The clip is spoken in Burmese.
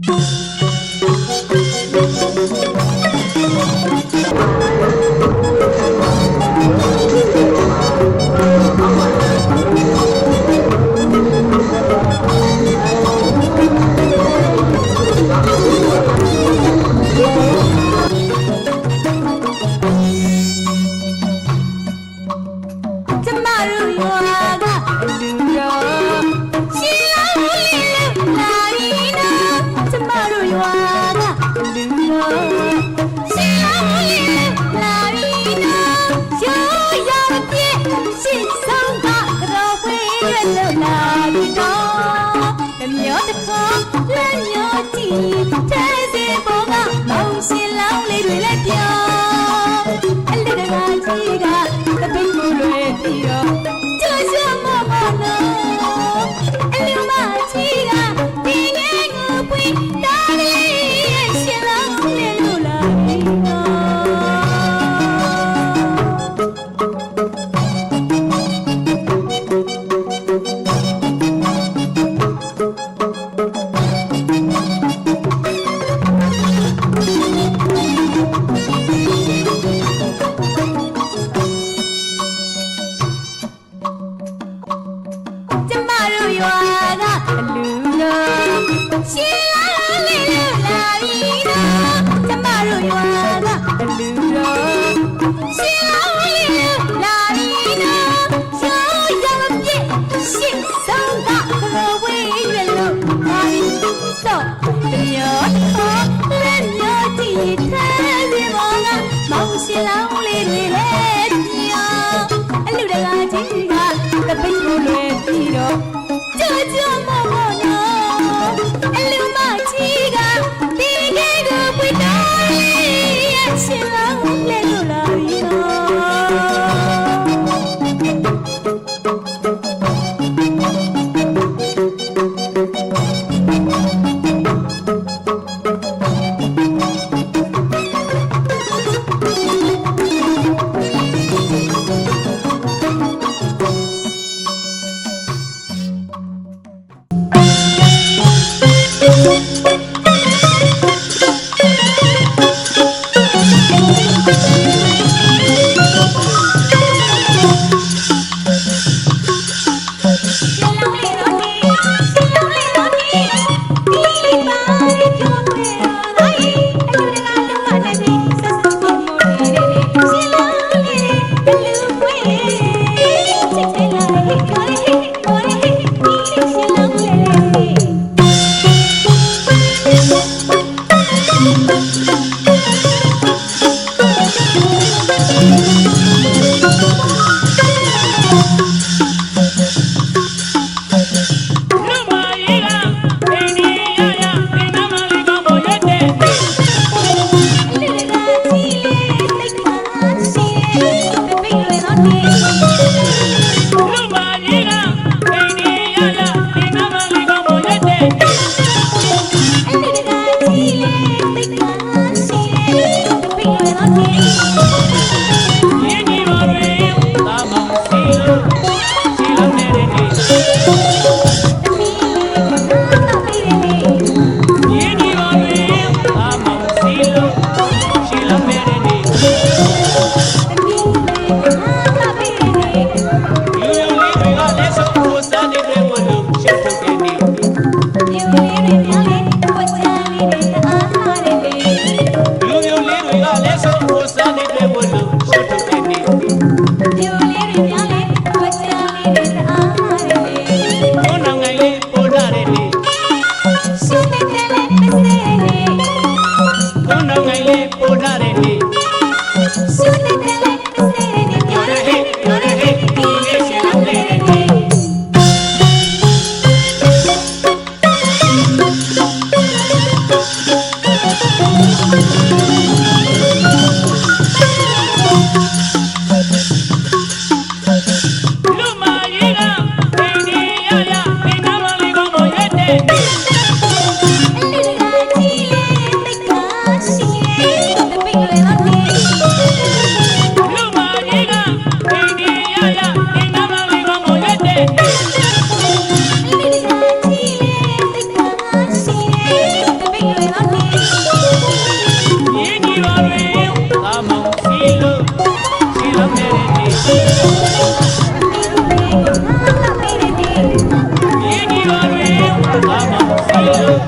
ကျ တာအလူနာရှင်လာလေးလူလာပြီးတော့ကျမတို့ရွာကအလူနာရှင်လာလေးလူလာပြီးတော့ရောရောပြည့်ရှစ်ဆုံးကဘဝရလို့ပါပြီးတော့မြောခေါ်လက်ရောကြည့်ထားဒီမောင်ကမောင်ရှင်လာလေးတွေလေပြောအလူတကား